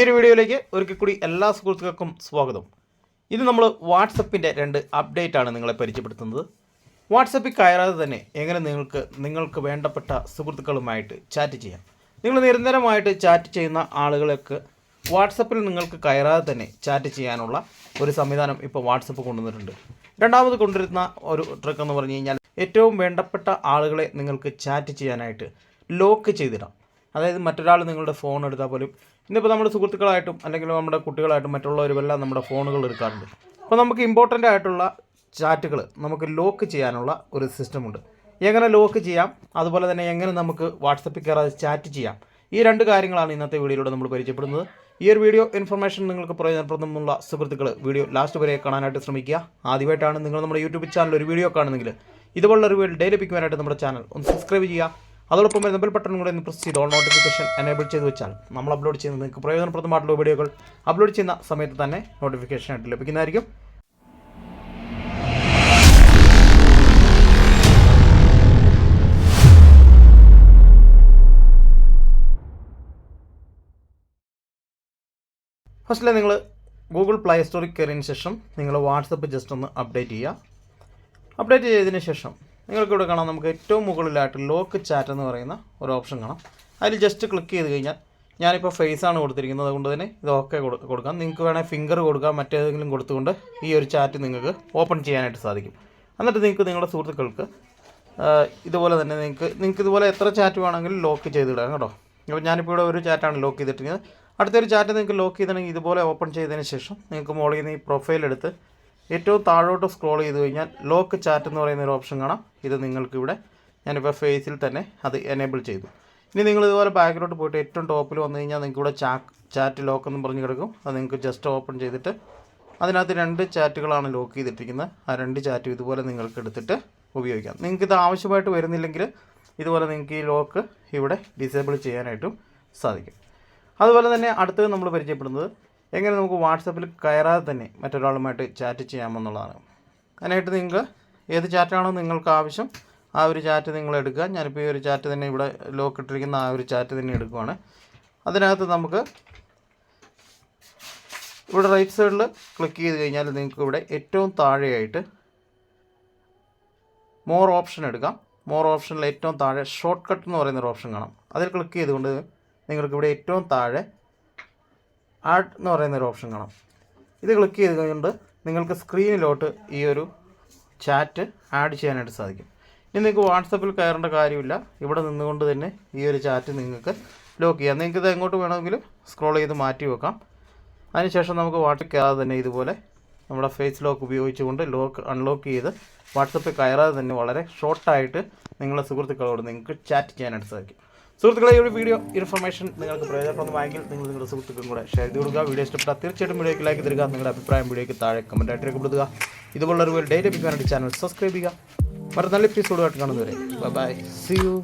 ഈ വീഡിയോയിലേക്ക് ഒരിക്കൽ കൂടി എല്ലാ സുഹൃത്തുക്കൾക്കും സ്വാഗതം. ഇത് നമ്മൾ വാട്സപ്പിന്റെ രണ്ട് അപ്ഡേറ്റ് ആണ് നിങ്ങളെ പരിചയപ്പെടുത്തുന്നത്. വാട്സപ്പിൽ കയറാതെ തന്നെ എങ്ങനെ നിങ്ങൾക്ക് നിങ്ങൾക്ക് വേണ്ടപ്പെട്ട സുഹൃത്തുക്കളുമായിട്ട് ചാറ്റ് ചെയ്യാം. നിങ്ങൾ നിരന്തരമായിട്ട് ചാറ്റ് ചെയ്യുന്ന ആളുകളൊക്കെ വാട്സപ്പിൽ നിങ്ങൾക്ക് കയറാതെ തന്നെ ചാറ്റ് ചെയ്യാനുള്ള ഒരു സംവിധാനം ഇപ്പോൾ വാട്സപ്പ് കൊണ്ടുവന്നിട്ടുണ്ട്. രണ്ടാമത് കൊണ്ടുവരുന്ന ഒരു ട്രിക്ക് എന്ന് പറഞ്ഞു കഴിഞ്ഞാൽ ഏറ്റവും വേണ്ടപ്പെട്ട ആളുകളെ നിങ്ങൾക്ക് ചാറ്റ് ചെയ്യാനായിട്ട് ലോക്ക് ചെയ്തിടാം. അതായത് മറ്റൊരാൾ നിങ്ങളുടെ ഫോൺ എടുത്താൽ പോലും ഇന്നിപ്പോൾ നമ്മുടെ സുഹൃത്തുക്കളായിട്ടും അല്ലെങ്കിൽ നമ്മുടെ കുട്ടികളായിട്ടും മറ്റുള്ളവരുമെല്ലാം നമ്മുടെ ഫോണുകൾ എടുക്കാറുണ്ട്. അപ്പോൾ നമുക്ക് ഇമ്പോർട്ടന്റ് ആയിട്ടുള്ള ചാറ്റുകൾ നമുക്ക് ലോക്ക് ചെയ്യാനുള്ള ഒരു സിസ്റ്റമുണ്ട് എങ്ങനെ ലോക്ക് ചെയ്യാം? അതുപോലെ തന്നെ എങ്ങനെ നമുക്ക് വാട്സപ്പിൽ കയറാതെ ചാറ്റ് ചെയ്യാം? ഈ രണ്ട് കാര്യങ്ങളാണ് ഇന്നത്തെ വീഡിയോയിലൂടെ നമ്മൾ പരിചയപ്പെടുന്നത്. ഈ ഒരു വീഡിയോ ഇൻഫർമേഷൻ നിങ്ങൾക്ക് പ്രയോജനപ്രദമുള്ള സുഹൃത്തുക്കൾ വീഡിയോ ലാസ്റ്റ് വരെ കാണാനായിട്ട് ശ്രമിക്കുക. ആദ്യമായിട്ടാണ് നിങ്ങൾ നമ്മുടെ യൂട്യൂബ് ചാനൽ ഒരു വീഡിയോ കാണുന്നെങ്കിൽ ഇതുപോലുള്ള വീഡിയോ ഡെയിലി ലഭിക്കുവാനായിട്ട് നമ്മുടെ ചാനൽ ഒന്ന് സബ്സ്ക്രൈബ് ചെയ്യുക. അതോടൊപ്പം ബെൽ ബട്ടൺ കൂടെ ഒന്ന് പ്രസ് ചെയ്ത് ഓൾ നോട്ടിഫിക്കേഷൻ എനേബിൾ ചെയ്ത് വെച്ചാൽ നമ്മൾ അപ്ലോഡ് ചെയ്യുന്ന നിങ്ങൾക്ക് പ്രയോജനപ്രദമായിട്ടുള്ള വീഡിയോകൾ അപ്ലോഡ് ചെയ്യുന്ന സമയത്ത് തന്നെ നോട്ടിഫിക്കേഷൻ ആയിട്ട് ലഭിക്കുന്നതായിരിക്കും. ഫസ്റ്റിലെ നിങ്ങൾ ഗൂഗിൾ പ്ലേ സ്റ്റോറിൽ കയറിയതിന് ശേഷം നിങ്ങൾ വാട്സപ്പ് ജസ്റ്റ് ഒന്ന് അപ്ഡേറ്റ് ചെയ്യുക. അപ്ഡേറ്റ് ചെയ്തതിന് ശേഷം നിങ്ങൾക്ക് ഇവിടെ കാണാം നമുക്ക് ഏറ്റവും മുകളിലായിട്ട് ലോക്ക് ചാറ്റ് എന്ന് പറയുന്ന ഒരു ഓപ്ഷൻ കാണാം. അതിൽ ജസ്റ്റ് ക്ലിക്ക് ചെയ്ത് കഴിഞ്ഞാൽ ഞാനിപ്പോൾ ഫേസ് ആണ് കൊടുത്തിരിക്കുന്നത്. അതുകൊണ്ട് തന്നെ ഇത് ഓക്കെ കൊടുക്കാം. നിങ്ങൾക്ക് വേണമെങ്കിൽ ഫിംഗർ കൊടുക്കാം. മറ്റേതെങ്കിലും കൊടുത്തുകൊണ്ട് ഈ ഒരു ചാറ്റ് നിങ്ങൾക്ക് ഓപ്പൺ ചെയ്യാനായിട്ട് സാധിക്കും. എന്നിട്ട് നിങ്ങൾക്ക് നിങ്ങളുടെ സുഹൃത്തുക്കൾക്ക് ഇതുപോലെ തന്നെ നിങ്ങൾക്ക് നിങ്ങൾക്ക് ഇതുപോലെ എത്ര ചാറ്റ് വേണമെങ്കിലും ലോക്ക് ചെയ്തിടാം കേട്ടോ. അപ്പോൾ ഞാനിപ്പോൾ ഇവിടെ ഒരു ചാറ്റാണ് ലോക്ക് ചെയ്തിട്ടിരിക്കുന്നത്. അടുത്തൊരു ചാറ്റ് നിങ്ങൾക്ക് ലോക്ക് ചെയ്തിട്ടുണ്ടെങ്കിൽ ഇതുപോലെ ഓപ്പൺ ചെയ്തതിന് ശേഷം നിങ്ങൾക്ക് മുകളിൽ നിന്ന് ഈ പ്രൊഫൈൽ എടുത്ത് ഏറ്റവും താഴോട്ട് സ്ക്രോൾ ചെയ്ത് കഴിഞ്ഞാൽ ലോക്ക് ചാറ്റ് എന്ന് പറയുന്ന ഒരു ഓപ്ഷൻ കാണാം. ഇത് നിങ്ങൾക്കിവിടെ ഞാനിപ്പോൾ ഫേസിൽ തന്നെ അത് എനേബിൾ ചെയ്തു. ഇനി നിങ്ങൾ ഇതുപോലെ ബാക്കിലോട്ട് പോയിട്ട് ഏറ്റവും ടോപ്പിൽ വന്നു കഴിഞ്ഞാൽ നിങ്ങൾക്ക് ഇവിടെ ചാറ്റ് ലോക്ക് എന്ന് പറഞ്ഞ് കിടക്കും. അത് നിങ്ങൾക്ക് ജസ്റ്റ് ഓപ്പൺ ചെയ്തിട്ട് അതിനകത്ത് രണ്ട് ചാറ്റുകളാണ് ലോക്ക് ചെയ്തിട്ടിരിക്കുന്നത്. ആ രണ്ട് ചാറ്റും ഇതുപോലെ നിങ്ങൾക്ക് എടുത്തിട്ട് ഉപയോഗിക്കാം. നിങ്ങൾക്ക് ഇത് ആവശ്യമായിട്ട് വരുന്നില്ലെങ്കിൽ ഇതുപോലെ നിങ്ങൾക്ക് ഈ ലോക്ക് ഇവിടെ ഡിസേബിൾ ചെയ്യാനായിട്ടും സാധിക്കും. അതുപോലെ തന്നെ അടുത്തത് നമ്മൾ പരിചയപ്പെടുന്നത് എങ്ങനെ നമുക്ക് വാട്സപ്പിൽ കയറാതെ തന്നെ മറ്റൊരാളുമായിട്ട് ചാറ്റ് ചെയ്യാമെന്നുള്ളതാണ്. അതിനായിട്ട് നിങ്ങൾക്ക് ഏത് ചാറ്റാണോ നിങ്ങൾക്ക് ആവശ്യം ആ ഒരു ചാറ്റ് നിങ്ങൾ എടുക്കുക. ഞാനിപ്പോൾ ഈ ഒരു ചാറ്റ് തന്നെ ഇവിടെ ലോക്ക് ഇട്ടിരിക്കുന്ന ആ ഒരു ചാറ്റ് തന്നെ എടുക്കുവാണ്. അതിനകത്ത് നമുക്ക് ഇവിടെ റൈറ്റ് സൈഡിൽ ക്ലിക്ക് ചെയ്ത് കഴിഞ്ഞാൽ നിങ്ങൾക്ക് ഇവിടെ ഏറ്റവും താഴെയായിട്ട് മോർ ഓപ്ഷൻ എടുക്കാം. മോർ ഓപ്ഷനിൽ ഏറ്റവും താഴെ ഷോർട്ട് കട്ട് എന്ന് പറയുന്നൊരു ഓപ്ഷൻ കാണാം. അതിൽ ക്ലിക്ക് ചെയ്തുകൊണ്ട് നിങ്ങൾക്ക് ഇവിടെ ഏറ്റവും താഴെ ആഡ് എന്ന് പറയുന്ന ഒരു ഓപ്ഷൻ കാണാം. ഇത് ക്ലിക്ക് ചെയ്തുകൊണ്ട് നിങ്ങൾക്ക് സ്ക്രീനിലോട്ട് ഈ ഒരു ചാറ്റ് ആഡ് ചെയ്യാനായിട്ട് സാധിക്കും. ഇനി നിങ്ങൾക്ക് വാട്സപ്പിൽ കയറേണ്ട കാര്യമില്ല. ഇവിടെ നിന്നുകൊണ്ട് തന്നെ ഈ ഒരു ചാറ്റ് നിങ്ങൾക്ക് ലോക്ക് ചെയ്യാം. നിങ്ങൾക്ക് ഇത് എങ്ങോട്ട് വേണമെങ്കിലും സ്ക്രോൾ ചെയ്ത് മാറ്റി വെക്കാം. അതിനുശേഷം നമുക്ക് വാട്സപ്പ് കയറാതെ തന്നെ ഇതുപോലെ നമ്മുടെ ഫേസ് ലോക്ക് ഉപയോഗിച്ചുകൊണ്ട് ലോക്ക് അൺലോക്ക് ചെയ്ത് വാട്സപ്പിൽ കയറാതെ തന്നെ വളരെ ഷോർട്ടായിട്ട് നിങ്ങളുടെ സുഹൃത്തുക്കളോട് നിങ്ങൾക്ക് ചാറ്റ് ചെയ്യാനായിട്ട് സാധിക്കും. സുഹൃത്തുക്കളെ ഒരു വീഡിയോ ഇൻഫർമേഷൻ നിങ്ങൾക്ക് പ്രയോജനപ്രദമായെങ്കിൽ നിങ്ങൾ നിങ്ങളുടെ സുഹൃത്തുക്കളും കൂടെ ഷെയർ ചെയ്ത് കൊടുക്കുക. വീഡിയോ ഇഷ്ടപ്പെട്ടാൽ തീർച്ചയായിട്ടും വീഡിയോയ്ക്ക് ലൈക്ക് തരിക നിങ്ങളുടെ അഭിപ്രായം വീഡിയോയ്ക്ക് താഴെ കമന്റ് ആയിട്ട് രേഖപ്പെടുത്തുക. ഇതുപോലുള്ള ഒരു ഡേറ്റ് ലഭിക്കാനായിട്ട് ചാനൽ സബ്സ്ക്രൈബ് ചെയ്യുക. വളരെ നല്ല എപ്പിസോഡുമായിട്ട് കാണുന്നവരെ ബൈ സി യു